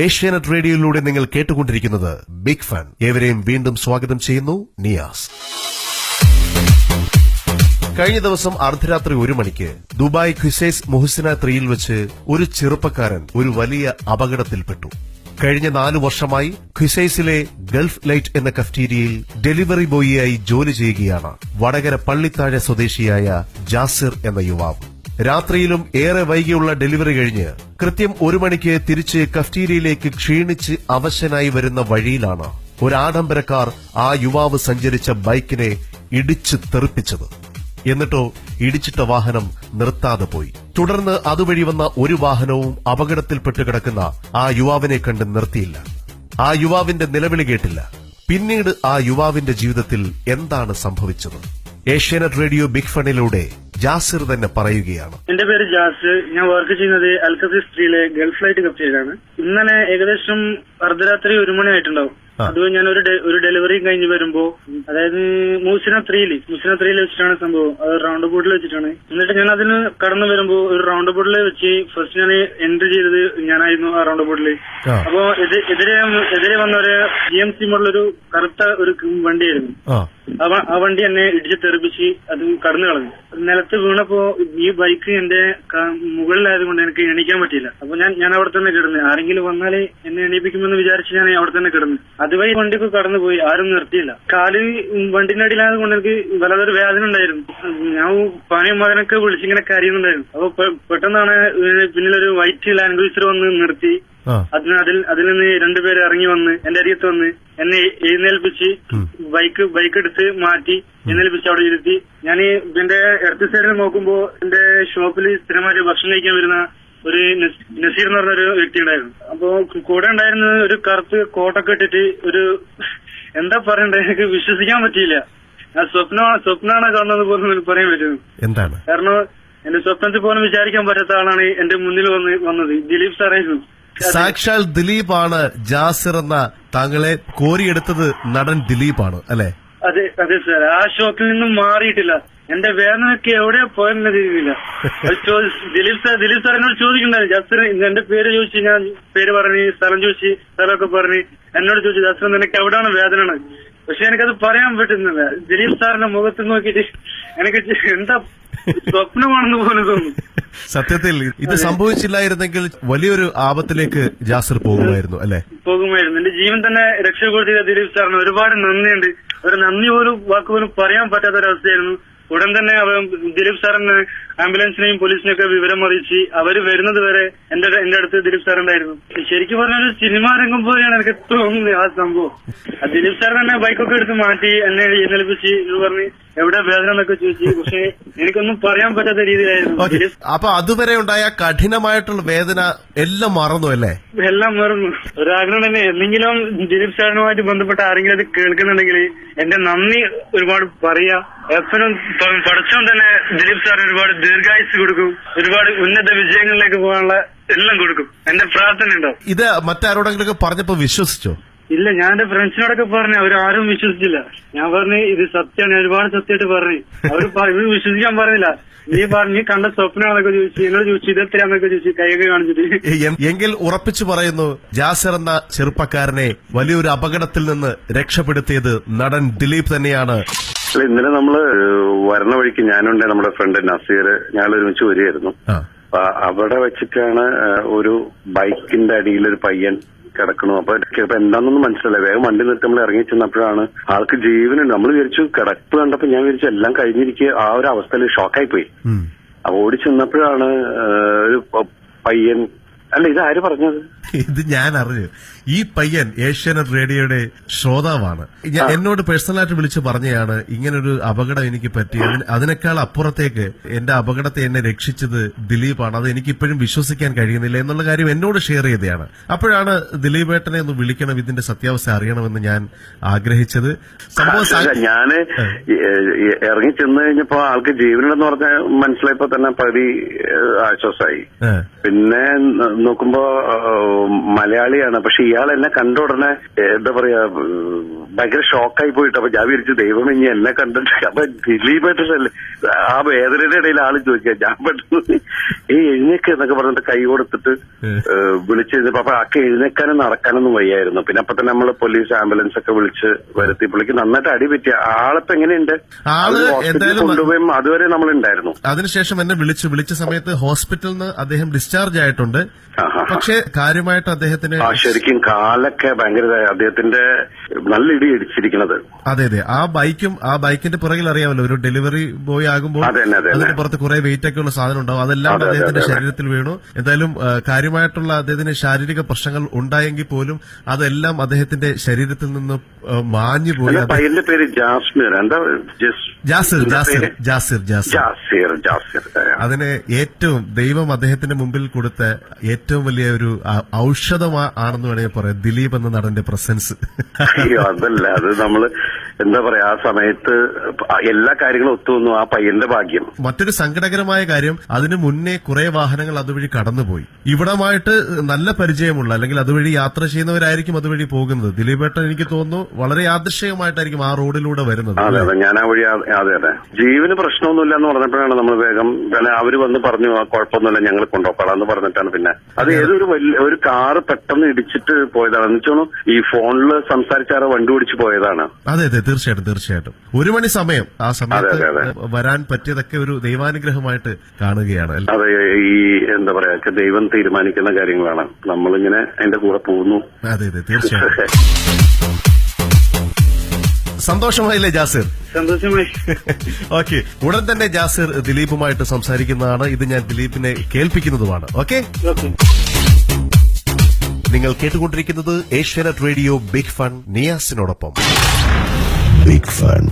ഏഷ്യാനെറ്റ് റേഡിയോയിലൂടെ നിങ്ങൾ കേട്ടുകൊണ്ടിരിക്കുന്നത് ബിഗ് ഫാൻ. ഏവരെയും വീണ്ടും സ്വാഗതം ചെയ്യുന്നു നിയാസ്. കഴിഞ്ഞ ദിവസം അർദ്ധരാത്രി ഒരു മണിക്ക് ദുബായ് ഖുസൈസ് മുഹസിന ത്രീയിൽ വെച്ച് ഒരു ചെറുപ്പക്കാരൻ ഒരു വലിയ അപകടത്തിൽപ്പെട്ടു. കഴിഞ്ഞ നാലു വർഷമായി ഖുസൈസിലെ ഗൾഫ് ലൈറ്റ് എന്ന കഫ്റ്റീരിയയിൽ ഡെലിവറി ബോയിയായി ജോലി ചെയ്യുകയാണ് വടകര പള്ളിത്താഴ സ്വദേശിയായ ജാസിർ എന്ന യുവാവ്. രാത്രിയിലും ഏറെ വൈകിയുള്ള ഡെലിവറി കഴിഞ്ഞ് കൃത്യം ഒരു മണിക്ക് തിരിച്ച് കഫ്റ്റീരിയയിലേക്ക് ക്ഷീണിച്ച് അവശനായി വരുന്ന വഴിയിലാണ് ഒരു ആഡംബരക്കാർ ആ യുവാവ് സഞ്ചരിച്ച ബൈക്കിനെ ഇടിച്ച് തെറിപ്പിച്ചത്. എന്നിട്ടോ ഇടിച്ചിട്ട വാഹനം നിർത്താതെ പോയി. തുടർന്ന് അതുവഴി വന്ന ഒരു വാഹനവും അപകടത്തിൽപ്പെട്ട് കിടക്കുന്ന ആ യുവാവിനെ കണ്ട് നിർത്തിയില്ല. ആ യുവാവിന്റെ നിലവിളി കേട്ടില്ല. പിന്നീട് ആ യുവാവിന്റെ ജീവിതത്തിൽ എന്താണ് സംഭവിച്ചത്? ഏഷ്യാനെറ്റ് റേഡിയോ ബിഗ് ഫണിലൂടെ ജാസിർ തന്നെ പറയുകയാണ്. എന്റെ പേര് ജാസ് ഞാൻ വർക്ക് ചെയ്യുന്നത് അൽക്കസി സ്ത്രീയിലെ ഗൾഫ് ലൈറ്റ് കപ്റ്റയിലാണ് ഇന്നലെ ഏകദേശം അർദ്ധരാത്രി ഒരു മണി ആയിട്ടുണ്ടാവും. അത് ഞാൻ ഒരു ഒരു ഡെലിവറി കഴിഞ്ഞ് വരുമ്പോ അതായത് മൂസിന ത്രീയിൽ മൂസിന ത്രീയിൽ വെച്ചിട്ടാണ് സംഭവം. അത് റൗണ്ട് ബോർഡിൽ വെച്ചിട്ടാണ്. എന്നിട്ട് ഞാൻ അതിന് കടന്നു വരുമ്പോ ഒരു റൗണ്ട് ബോർഡിൽ വെച്ച് ഫസ്റ്റ് ഞാൻ എൻട്രി ചെയ്തത് ഞാനായിരുന്നു ആ റൗണ്ട് ബോർഡിൽ. അപ്പോ എതിരെ എതിരെ വന്ന ഒരു ജി എം സി മോഡലൊരു കറുത്ത ഒരു വണ്ടിയായിരുന്നു. ആ വണ്ടി എന്നെ ഇടിച്ച് തെറിപ്പിച്ച് അത് കടന്നു കളഞ്ഞു. നിലത്ത് വീണപ്പോ ഈ ബൈക്ക് എന്റെ മുകളിലായതുകൊണ്ട് എനിക്ക് എണീക്കാൻ പറ്റിയില്ല. അപ്പൊ ഞാൻ ഞാൻ അവിടെ തന്നെ കിടന്നു. ആരെങ്കിലും വന്നാൽ എന്നെ എണീപ്പിക്കുമെന്ന് വിചാരിച്ച് ഞാൻ അവിടെ തന്നെ കിടന്നു. അതുവഴി വണ്ടിക്ക് കടന്നു പോയി ആരും നിർത്തിയില്ല. കാൽ വണ്ടിന്റെ അടിയിലായത് കൊണ്ട് എനിക്ക് വലതൊരു വേദന ഉണ്ടായിരുന്നു. ഞാൻ പനയും മകനൊക്കെ വിളിച്ചിങ്ങനെ കരയുന്നുണ്ടായിരുന്നു. അപ്പൊ പെട്ടെന്നാണ് പിന്നിലൊരു വൈറ്റ് ലാൻഡ് ക്രൂസർ വന്ന് നിർത്തി. അതിന് അതിൽ അതിൽ നിന്ന് രണ്ടുപേര് ഇറങ്ങി വന്ന് എന്റെ അരികത്ത് വന്ന് എന്നെ എഴുന്നേൽപ്പിച്ച് ബൈക്ക് ബൈക്ക് എടുത്ത് മാറ്റി എഴുന്നേൽപ്പിച്ച് അവിടെ ഇരുത്തി. ഞാൻ എന്റെ ഇടത്ത് സൈഡിൽ നോക്കുമ്പോ എന്റെ ഷോപ്പിൽ സ്ഥിരമായിട്ട് ഭക്ഷണം കഴിക്കാൻ വരുന്ന ഒരു നസീർ എന്ന് പറഞ്ഞ ഒരു വ്യക്തി ഉണ്ടായിരുന്നു. അപ്പോ കൂടെ ഉണ്ടായിരുന്ന ഒരു കറുത്ത് കോട്ടൊക്കെ ഇട്ടിട്ട് ഒരു എന്താ പറയണ്ടേ? എനിക്ക് വിശ്വസിക്കാൻ പറ്റിയില്ല. ഞാൻ സ്വപ്ന സ്വപ്നമാണ് കാണുന്നത് പോലും പറയാൻ പറ്റുന്നു എന്താണ്? കാരണം എന്റെ സ്വപ്നത്തിൽ പോലും വിചാരിക്കാൻ പറ്റാത്ത ആളാണ് എന്റെ മുന്നിൽ വന്ന് വന്നത്. ദിലീപ് സാറായിരുന്നു സാക്ഷാൽ ദിലീപ് ആണ് ജാസിർ എന്ന താങ്കളെ കോരിയെടുത്തത് നടൻ ദിലീപാണ് അല്ലെ? അതെ അതെ സാർ. ആ ഷോക്കിൽ നിന്നും മാറിയിട്ടില്ല. എന്റെ വേദനയൊക്കെ എവിടെയാ പോയെന്ന് രീതിയില്ല. ദിലീപ് സാർ ദിലീപ് സാർ എന്നോട് ചോദിക്കണ്ടായിരുന്നു ജാസ്റ്റിന് എന്റെ പേര് ചോദിച്ചു ഞാൻ പേര് പറഞ്ഞു സ്ഥലം ചോദിച്ചു സ്ഥലമൊക്കെ പറഞ്ഞു എന്നോട് ചോദിച്ചു ജാസിർ നിനക്ക് എവിടെയാണ് വേദന? പക്ഷെ എനിക്കത് പറയാൻ പറ്റുന്നില്ല. ദിലീപ് സാറിന്റെ മുഖത്ത് നോക്കിയിട്ട് എനിക്ക് എന്താ സ്വപ്നമാണെന്ന് പോലും തോന്നുന്നു. സത്യത്തിൽ ഇത് സംഭവിച്ചില്ലായിരുന്നെങ്കിൽ വലിയൊരു ആപത്തിലേക്ക് ജാസർ പോകുമായിരുന്നു അല്ലെ? പോകുമായിരുന്നു. എന്റെ ജീവൻ തന്നെ രക്ഷപ്പെടുത്തിയ ദിലീപ് സാറിന് ഒരുപാട് നന്ദിയുണ്ട്. ഒരു നന്ദി പോലും വാക്ക് പോലും പറയാൻ പറ്റാത്ത ഒരവസ്ഥയായിരുന്നു ഉടൻ തന്നെ ദിലീപ് സാറിന് ആംബുലൻസിനെയും പോലീസിനെയൊക്കെ വിവരം അറിയിച്ച് അവർ വരുന്നത് വരെ എന്റെ എന്റെ അടുത്ത് ദിലീപ് സാർ ഉണ്ടായിരുന്നു ശരിക്കും പറഞ്ഞ ഒരു സിനിമാ രംഗം പോലെയാണ് എനിക്ക് തോന്നുന്നത് ആ സംഭവം. ദിലീപ് സാർ തന്നെ ബൈക്കൊക്കെ എടുത്ത് മാറ്റി എന്നെ എഴുന്നേൽപ്പിച്ച് പറഞ്ഞ് എവിടെ വേദന എന്നൊക്കെ ചോദിച്ചു പക്ഷെ എനിക്കൊന്നും പറയാൻ പറ്റാത്ത രീതിയിലായിരുന്നു. അപ്പൊ അതുവരെ ഉണ്ടായ കഠിനമായിട്ടുള്ള വേദന എല്ലാം മറന്നു അല്ലേ? എല്ലാം മറന്നു. ഒരാഗ്രഹം തന്നെ. എന്തെങ്കിലും ദിലീപ് സാറിനുമായിട്ട് ബന്ധപ്പെട്ട ആരെങ്കിലും അത് കേൾക്കുന്നുണ്ടെങ്കിൽ എന്റെ നന്ദി ഒരുപാട് പറയാ എപ്പോഴും പഠിച്ചോ തന്നെ ദിലീപ് സാറിന് ഒരുപാട് ദീർഘായുസ് കൊടുക്കും. ഒരുപാട് ഉന്നത വിജയങ്ങളിലേക്ക് പോകാനുള്ള എല്ലാം കൊടുക്കും. എന്റെ പ്രാർത്ഥന ഉണ്ടാവും. ഇത് മറ്റാരോടെങ്കിലും പറഞ്ഞപ്പോ വിശ്വസിച്ചോ? ഇല്ല ഞാൻ എന്റെ ഫ്രണ്ട്സിനോടൊക്കെ പറഞ്ഞു അവരാരും വിശ്വസിച്ചില്ല. ഞാൻ പറഞ്ഞു ഇത് സത്യമാണ് ഞാൻ ഒരുപാട് സത്യമായിട്ട് പറഞ്ഞു. അവർ പറഞ്ഞു വിശ്വസിക്കാൻ പറഞ്ഞില്ല. നീ പറഞ്ഞു നീ കണ്ട സ്വപ്നങ്ങളൊക്കെ ചോദിച്ചു എന്നോട് ചോദിച്ചു ഇത് അമ്മയൊക്കെ ചോദിച്ചു കൈയൊക്കെ കാണിച്ചിട്ട്. എങ്കിൽ ഉറപ്പിച്ചു പറയുന്നു ജാസർ എന്ന ചെറുപ്പക്കാരനെ വലിയൊരു അപകടത്തിൽ നിന്ന് രക്ഷപ്പെടുത്തിയത് നടൻ ദിലീപ് തന്നെയാണ്. അല്ല ഇന്നലെ നമ്മൾ വരണ വഴിക്ക് ഞാനുണ്ട് നമ്മുടെ ഫ്രണ്ട് നസീർ ഞങ്ങൾ ഒരുമിച്ച് വരികയായിരുന്നു അവിടെ വെച്ചിട്ടാണ് ഒരു ബൈക്കിന്റെ അടിയിൽ ഒരു പയ്യൻ കിടക്കണു. അപ്പൊ ഇപ്പൊ എന്താണെന്നൊന്നും മനസ്സിലായി വേഗം വണ്ടി നിർത്തി നമ്മൾ ഇറങ്ങി ചെന്നപ്പോഴാണ് ആൾക്ക് ജീവനുണ്ട്. നമ്മൾ വിചാരിച്ചു കിടപ്പ് കണ്ടപ്പോ ഞാൻ വിചാരിച്ചു എല്ലാം കഴിഞ്ഞിരിക്കുക ആ ഒരു അവസ്ഥയിൽ ഷോക്കായി പോയി. അപ്പൊ ഓടി ചെന്നപ്പോഴാണ് ഒരു പയ്യൻ അല്ല ഇത് ആര് പറഞ്ഞത്? ഇത് ഞാൻ അറിഞ്ഞു. ഈ പയ്യൻ ഏഷ്യാനെറ്റ് റേഡിയോയുടെ ശ്രോതാവാണ്. ഞാൻ- എന്നോട് പേഴ്സണലായിട്ട് വിളിച്ച് പറഞ്ഞയാണ് ഇങ്ങനൊരു അപകടം എനിക്ക് പറ്റി. അതിന് അതിനേക്കാൾ അപ്പുറത്തേക്ക് എന്റെ അപകടത്തെ എന്നെ രക്ഷിച്ചത് ദിലീപാണ്. അത് എനിക്ക് ഇപ്പോഴും വിശ്വസിക്കാൻ കഴിയുന്നില്ല എന്നുള്ള കാര്യം എന്നോട് ഷെയർ ചെയ്തതാണ് അപ്പോഴാണ് ദിലീപ് ഏട്ടനെ ഒന്ന് വിളിക്കണം ഇതിന്റെ സത്യാവസ്ഥ അറിയണമെന്ന് ഞാൻ ആഗ്രഹിച്ചത്. സംഭവം ഞാൻ ഞാൻ ഈ- ഇറങ്ങി ചെന്ന് കഴിഞ്ഞപ്പോ ആൾക്ക് ജീവനുണ്ടെന്ന് പറഞ്ഞ മനസ്സിലായപ്പോ തന്നെ പകുതി ആശ്വാസമായി. പിന്നെ നോക്കുമ്പോ മലയാളിയാണ്. പക്ഷെ ഇയാൾ എന്നെ കണ്ട ഉടനെ എന്താ പറയാ ഭയങ്കര ഷോക്കായി പോയിട്ട്. അപ്പൊ ഞാൻ വിചാരിച്ചു ദൈവം ഇനി എന്നെ കണ്ടിട്ട് അപ്പൊ ദിലീപേട്ടല്ലേ ആ വേദനയുടെ ഇടയിൽ ആൾ ചോദിക്കുക ഞാൻ പെട്ടെന്ന് ഈ എഴുന്നേക്ക് എന്നൊക്കെ പറഞ്ഞിട്ട് കൈ കൊടുത്തിട്ട് വിളിച്ചു വിളിച്ച് കഴിഞ്ഞപ്പോ അപ്പൊ ആക്കെ എഴുന്നേക്കാനും നടക്കാനൊന്നും വയ്യായിരുന്നു. പിന്നെ അപ്പൊ തന്നെ നമ്മൾ പോലീസ് ആംബുലൻസ് ഒക്കെ വിളിച്ച് വരുത്തി പുള്ളിക്ക് നന്നായിട്ട് അടി പറ്റിയ ആളിപ്പോ എങ്ങനെയുണ്ട്? കൊണ്ടുപോയും അതുവരെ നമ്മളുണ്ടായിരുന്നു. അതിനുശേഷം എന്നെ വിളിച്ചു വിളിച്ച സമയത്ത് ഹോസ്പിറ്റലിൽ നിന്ന് അദ്ദേഹം ഡിസ്ചാർജ് ആയിട്ടുണ്ട്. പക്ഷേ കാര്യമായിട്ട് അദ്ദേഹത്തിന് ശരിക്കും കാലൊക്കെ ഭയങ്കര അദ്ദേഹത്തിന്റെ നല്ല ഇടി ഇടിച്ചിരിക്കുന്നത്. അതെ അതെ. ആ ബൈക്കും ആ ബൈക്കിന്റെ പുറകിൽ അറിയാമല്ലോ. ഒരു ഡെലിവറി ബോയ് ആകുമ്പോൾ അതിന്റെ പുറത്ത് കുറെ വെയിറ്റ് ഒക്കെ ഉള്ള സാധനം ഉണ്ടാവും. അതെല്ലാം അതെ, അതെ, അദ്ദേഹത്തിന്റെ. ശരീരത്തിൽ വീണു. എന്തായാലും കാര്യമായിട്ടുള്ള അദ്ദേഹത്തിന് ശാരീരിക പ്രശ്നങ്ങൾ ഉണ്ടായെങ്കിൽ പോലും അതെല്ലാം അദ്ദേഹത്തിന്റെ ശരീരത്തിൽ നിന്ന് മാഞ്ഞു പോയി. പയ്യന്റെ പേര് ജാസ്മിൻ. എന്താ ജസ്- ജാസിർ ജാസിർ? ജാസിർ ജാസിർ. ജാസിർ അതിന് ഏറ്റവും ദൈവം അദ്ദേഹത്തിന്റെ മുമ്പിൽ കൊടുത്ത ഏറ്റവും വലിയ ഒരു ഔഷധമാണെന്ന് ഔഷധമാ വേണമെങ്കിൽ പറയാം. ദിലീപ് എന്ന നടന്റെ പ്രസൻസ്. അയ്യോ അതല്ല. അത് നമ്മൾ എന്താ പറയാ ആ സമയത്ത് എല്ലാ കാര്യങ്ങളും ഒത്തുവന്നു ആ പയ്യന്റെ ഭാഗ്യം. മറ്റൊരു സങ്കടകരമായ കാര്യം അതിനു മുന്നേ കുറെ വാഹനങ്ങൾ അതുവഴി കടന്നുപോയി. ഇവിടമായിട്ട് നല്ല പരിചയമുള്ള അല്ലെങ്കിൽ അതുവഴി യാത്ര ചെയ്യുന്നവരായിരിക്കും അതുവഴി പോകുന്നത്. ദിലീപേട്ടൻ എനിക്ക് തോന്നുന്നു വളരെ യാദൃശ്ചികമായിട്ടായിരിക്കും ആ റോഡിലൂടെ വരുന്നത് അതെ അതെ. ഞാൻ ആ വഴി അതെ അതെ. ജീവന് പ്രശ്നമൊന്നുമില്ല എന്ന് പറഞ്ഞപ്പോഴാണ് നമ്മൾ വേഗം അവർ വന്ന് പറഞ്ഞു "ആ, കുഴപ്പമൊന്നുമില്ല ഞങ്ങൾ കൊണ്ടുപോകാം എന്ന് പറഞ്ഞിട്ടാണ് പിന്നെ. അത് ഏതൊരു വലിയ ഒരു കാറ് പെട്ടെന്ന് ഇടിച്ചിട്ട് പോയതാണ്. എന്ന് വെച്ചോളൂ ഈ ഫോണിൽ സംസാരിച്ചാറ് വണ്ടി ഓടിച്ചു പോയതാണ്. അതെ അതെ തീർച്ചയായിട്ടും തീർച്ചയായിട്ടും. ഒരു മണി സമയം ആ സമയത്ത് വരാൻ പറ്റിയതൊക്കെ ഒരു ദൈവാനുഗ്രഹമായിട്ട് കാണുകയാണ്. അതെ ഈ എന്താ പറയാ ദൈവം തീരുമാനിക്കുന്ന കാര്യങ്ങളാണ്. നമ്മളിങ്ങനെ അതിന്റെ കൂടെ പോകുന്നു. അതെ അതെ തീർച്ചയായിട്ടും. സന്തോഷമായില്ലേ ജാസിർ? സന്തോഷമായി. ഓക്കെ. ഉടൻ തന്നെ ജാസിർ ദിലീപുമായിട്ട് സംസാരിക്കുന്നതാണ്. ഇത് ഞാൻ ദിലീപിനെ കേൾപ്പിക്കുന്നതുമാണ്. ഓക്കെ? ഓക്കെ. നിങ്ങൾ കേട്ടുകൊണ്ടിരിക്കുന്നത് ഏഷ്യാനെറ്റ് റേഡിയോ ബിഗ് ഫൺ നിയാസിനോടൊപ്പം. Big Fun.